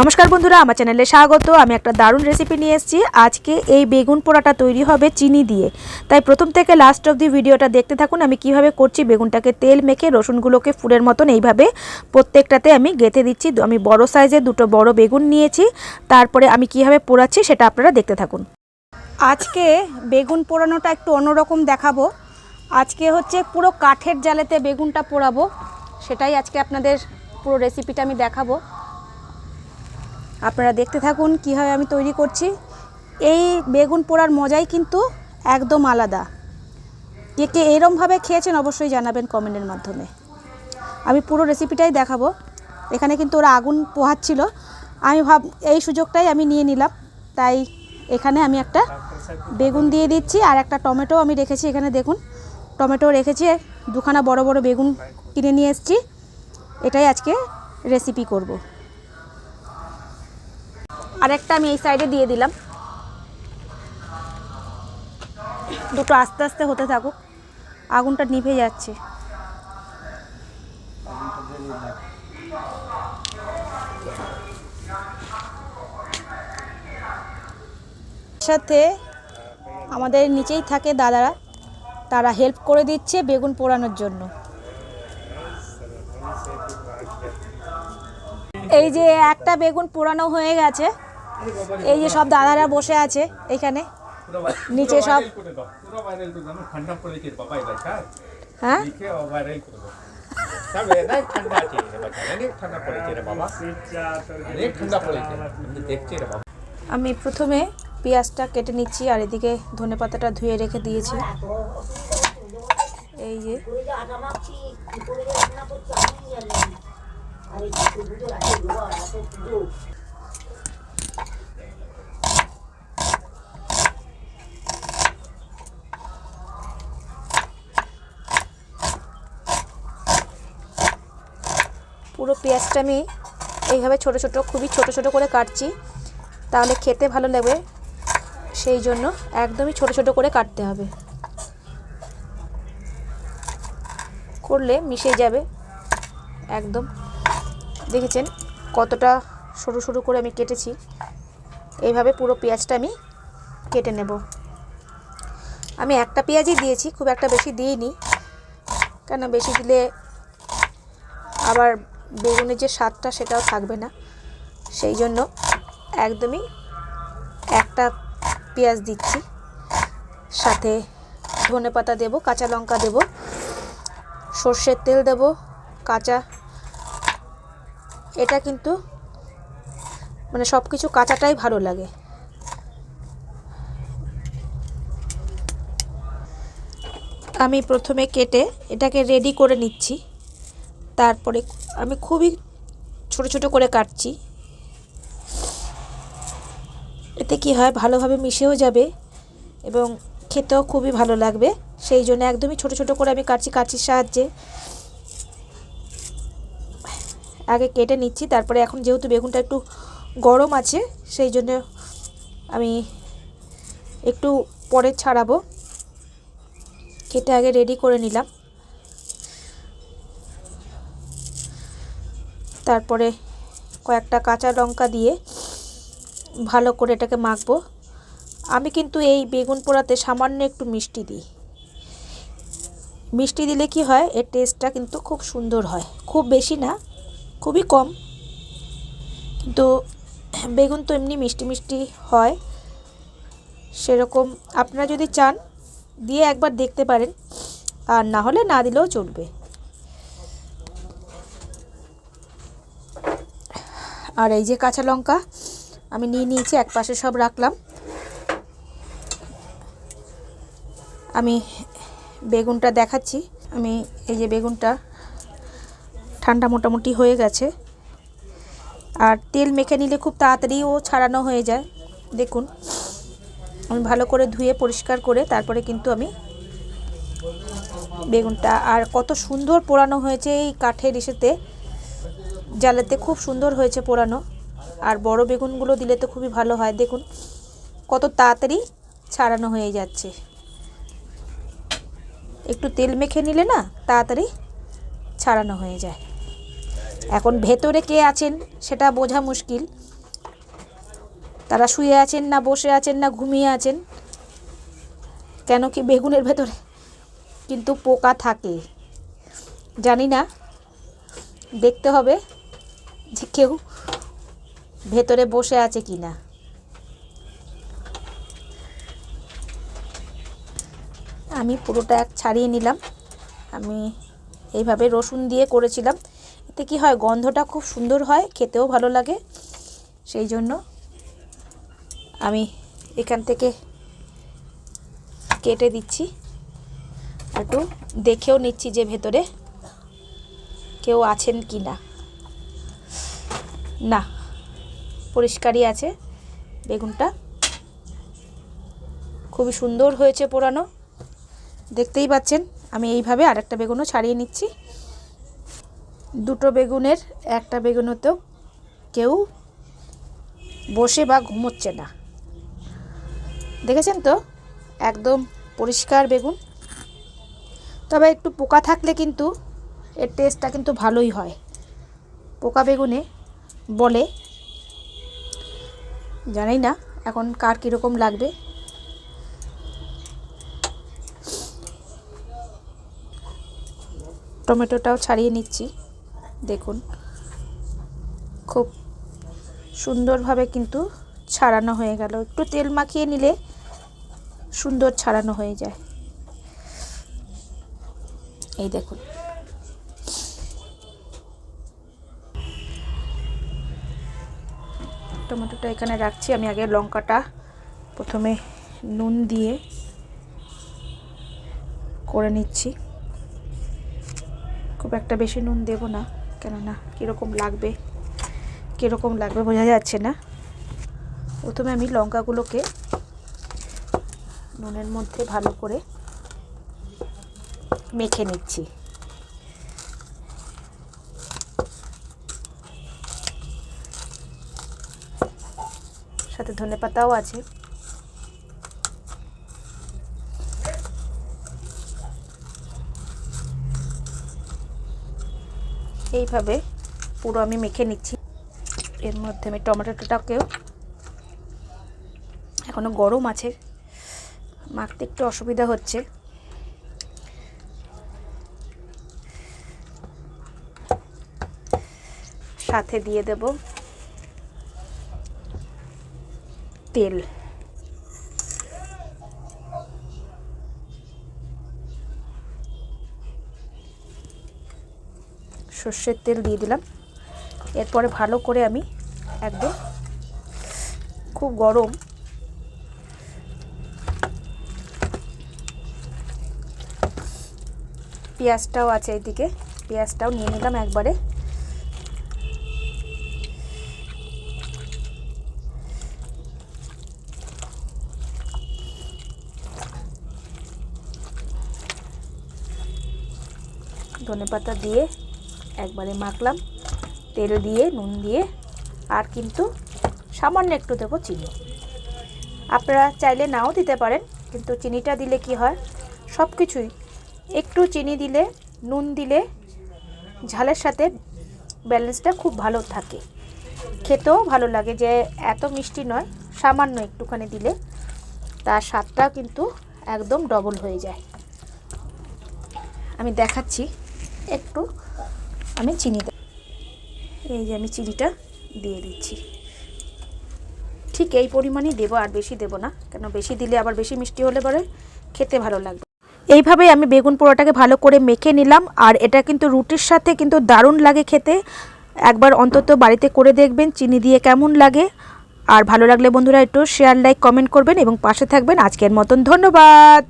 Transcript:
নমস্কার বন্ধুরা, আমার চ্যানেলে স্বাগত। আমি একটা দারুণ রেসিপি নিয়ে এসেছি। আজকে এই বেগুন পোড়াটা তৈরি হবে চিনি দিয়ে। তাই প্রথম থেকে লাস্ট অব দি ভিডিওটা দেখতে থাকুন, আমি কীভাবে করছি বেগুনটাকে তেল মেখে রসুনগুলোকে ফুলের মতন এইভাবে প্রত্যেকটাতে আমি গেঁথে দিচ্ছি। আমি বড় সাইজের দুটো বড় বেগুন নিয়েছি। তারপরে আমি কীভাবে পোড়াচ্ছি সেটা আপনারা দেখতে থাকুন। আজকে বেগুন পোড়ানোটা একটু অন্যরকম দেখাবো। আজকে হচ্ছে পুরো কাঠের জালেতে বেগুনটা পোড়াবো। সেটাই আজকে আপনাদের পুরো রেসিপিটা আমি দেখাবো। আপনারা দেখতে থাকুন কীভাবে আমি তৈরি করছি। এই বেগুন পোড়ার মজাই কিন্তু একদম আলাদা। কে কে এরমভাবে খেয়েছেন অবশ্যই জানাবেন কমেন্টের মাধ্যমে। আমি পুরো রেসিপিটাই দেখাবো। এখানে কিন্তু ওরা আগুন পোহাচ্ছিল। আমি ভাব, এই সুযোগটাই আমি নিয়ে নিলাম। তাই এখানে আমি একটা বেগুন দিয়ে দিচ্ছি আর একটা টমেটো আমি রেখেছি এখানে দেখুন। টমেটো রেখেছি, দুখানা বড় বড় বেগুন কিনে নিয়ে এসেছি। এটাই আজকে রেসিপি করব। আর একটা আমি এই সাইডে দিয়ে দিলাম। দুটো আস্তে আস্তে হতে থাকুক। আগুনটা নিভে যাচ্ছে। সাথে আমাদের নিচেই থাকে দাদারা। তারা হেল্প করে দিচ্ছে বেগুন পোড়ানোর জন্য। এই যে একটা বেগুন পোড়ানো হয়ে গেছে। এই যে সব দাদারা বসে আছে এখানে। নিচে সব হ্যাঁ? আমি প্রথমে পেঁয়াজটা কেটে নিচ্ছি আর এদিকে ধনে পাতাটা ধুয়ে রেখে দিয়েছি। এই যে। পুরো পেঁয়াজটা আমি এইভাবে ছোট ছোট, খুবই ছোট ছোট করে কাটছি। তাহলে খেতে ভালো লাগবে। সেই জন্য একদমই ছোট ছোট করে কাটতে হবে। করলে মিশে যাবে। একদম। দেখেছেন কতটা সরু সরু করে আমি কেটেছি। এইভাবে পুরো পেঁয়াজটা আমি কেটে নেব। আমি একটা পেঁয়াজই দিয়েছি, খুব একটা বেশি দিইনি। কেন বেশি দিলে আবার বেগুনের যে স্বাদটা সেটাও থাকবে না। সেই জন্য একদমই একটা পেঁয়াজ দিচ্ছি। সাথে ধনে পাতা দেবো, কাঁচা লঙ্কা দেবো, সর্ষের তেল দেব, কাঁচা এটা কিন্তু মানে সব কিছু কাঁচাটাই ভালো লাগে। আমি প্রথমে কেটে এটাকে রেডি করে নিচ্ছি। তারপরে আমি খুবই ছোট ছোট করে কাটছি। এতে কি হয়, ভালোভাবে মিশেও যাবে এবং খেতেও খুবই ভালো লাগবে। সেই জন্য একদমই ছোট ছোট করে আমি কাটছি, কাঁচির সাহায্যে। আগে কেটে নিচ্ছি, তারপরে এখন যেহেতু বেগুনটা একটু গরম আছে, সেই জন্য আমি একটু পরে ছাড়াবো। কেটে আগে রেডি করে নিলাম। তারপরে কয়েকটা কাঁচা লঙ্কা দিয়ে ভালো করে এটাকে মাখবো। আমি কিন্তু এই বেগুন পোড়াতে সামান্য একটু মিষ্টি দিই। মিষ্টি দিলে কি হয়, এর টেস্টটা কিন্তু খুব সুন্দর হয়। খুব বেশি না, খুবই কম। কিন্তু বেগুন তো এমনি মিষ্টি মিষ্টি হয়। সেরকম আপনারা যদি চান, দিয়ে একবার দেখতে পারেন। আর না হলে না দিলেও চলবে। আর এই যে কাঁচা লঙ্কা, আমি নিয়ে নিয়েছি, এক পাশে সব রাখলাম। আমি বেগুনটা দেখাচ্ছি। আমি এই যে বেগুনটা, ঠান্ডা মোটামুটি হয়ে গেছে। আর তেল মেখে নিলে খুব তাড়াতাড়ি ও ছাড়ানো হয়ে যায়। দেখুন, আমি ভালো করে ধুয়ে পরিষ্কার করে তারপরে কিন্তু আমি বেগুনটা, আর কত সুন্দর পোড়ানো হয়েছে এই কাঠের ইসেতে। জ্বালাতে খুব সুন্দর হয়েছে পোড়ানো। আর বড় বেগুনগুলো দিলে তো খুবই ভালো হয়। দেখুন, কত তাড়াতাড়ি ছাড়ানো হয়ে যাচ্ছে। একটু তেল মেখে নিলে না তাড়াতাড়ি ছাড়ানো হয়ে যায়। এখন ভেতরে কে আছেন সেটা বোঝা মুশকিল। তারা শুয়ে আছেন না, বসে আছেন না, ঘুমিয়ে আছেন। কেন কি বেগুনের ভেতরে? কিন্তু পোকা থাকে। জানি না, দেখতে হবে। যে কেউ ভেতরে বসে আছে কি না আমি পুরোটা এক ছাড়িয়ে নিলাম। আমি এইভাবে রসুন দিয়ে করেছিলাম। এতে কি হয়, গন্ধটা খুব সুন্দর হয়, খেতেও ভালো লাগে। সেই জন্য আমি এখান থেকে কেটে দিচ্ছি। একটু দেখেও নিচ্ছি যে ভেতরে কেউ আছেন কি না না, পরিষ্কারই আছে। বেগুনটা খুবই সুন্দর হয়েছে পোড়ানো। দেখতেই পাচ্ছেন, আমি এইভাবে আরেকটা বেগুনও ছাড়িয়ে নিচ্ছি। দুটো বেগুনের, একটা বেগুনেতেও কেউ বসে বা ঘুমোচ্ছে না। দেখেছেন তো? একদম পরিষ্কার বেগুন। তবে একটু পোকা থাকলে কিন্তু এর টেস্টটা কিন্তু ভালোই হয়। পোকা বেগুনে বলে। জানি না এখন কার কীরকম লাগবে। টমেটোটাও ছাড়িয়ে নিচ্ছি। দেখুন। খুব সুন্দরভাবে কিন্তু ছাড়ানো হয়ে গেল। একটু তেল মাখিয়ে নিলে সুন্দর ছাড়ানো হয়ে যায়। এই দেখুন। টমেটোটা এখানে রাখছি। আমি আগে লঙ্কাটা প্রথমে নুন দিয়ে করে নিচ্ছি। খুব একটা বেশি নুন দেব না, কেননা কীরকম লাগবে কীরকম লাগবে বোঝা যাচ্ছে না। প্রথমে আমি লঙ্কাগুলোকে নুনের মধ্যে ভালো করে মেখে নিচ্ছি। সাথে ধনে পাতাও আছে। এইভাবে পুরো আমি মেখে নিচ্ছি। এর মধ্যে আমি টমেটোটাকেও এখনও গরম আছে। মাখতে একটু অসুবিধা হচ্ছে। সাথে দিয়ে দেব তেল। সর্ষের তেল দিয়ে দিলাম। এরপরে ভালো করে আমি একদম খুব গরম পেঁয়াজটাও আছে এইদিকে পেঁয়াজটাও নিয়ে নিলাম একবারে। ধনে পাতা দিয়ে একবারে মাখলাম, তেল দিয়ে, নুন দিয়ে, আর কিন্তু সামান্য একটু দেবো চিনি। আপনারা চাইলে নাও দিতে পারেন, কিন্তু চিনিটা দিলে কি হয়? সব কিছুই একটু চিনি দিলে, নুন দিলে ঝালের সাথে ব্যালেন্সটা খুব ভালো থাকে। খেতেও ভালো লাগে যে এত মিষ্টি নয়, সামান্য একটুখানি দিলে তার স্বাদটাও কিন্তু একদম ডবল হয়ে যায়। আমি দেখাচ্ছি। একটু আমি চিনি এই যে আমি চিনিটা দিয়ে দিচ্ছি। ঠিক এই পরিমাণই দেবো, আর বেশি দেবো না, কেন বেশি দিলে আবার বেশি মিষ্টি হলে পরে খেতে ভালো লাগবে। এইভাবে আমি বেগুন পোড়াটাকে ভালো করে মেখে নিলাম, আর এটা কিন্তু রুটির সাথে কিন্তু দারুণ লাগে খেতে। একবার অন্তত বাড়িতে করে দেখবেন, চিনি দিয়ে কেমন লাগে। আর ভালো লাগলে বন্ধুরা একটু শেয়ার লাইক কমেন্ট করবেন এবং পাশে থাকবেন। আজকের মতন ধন্যবাদ!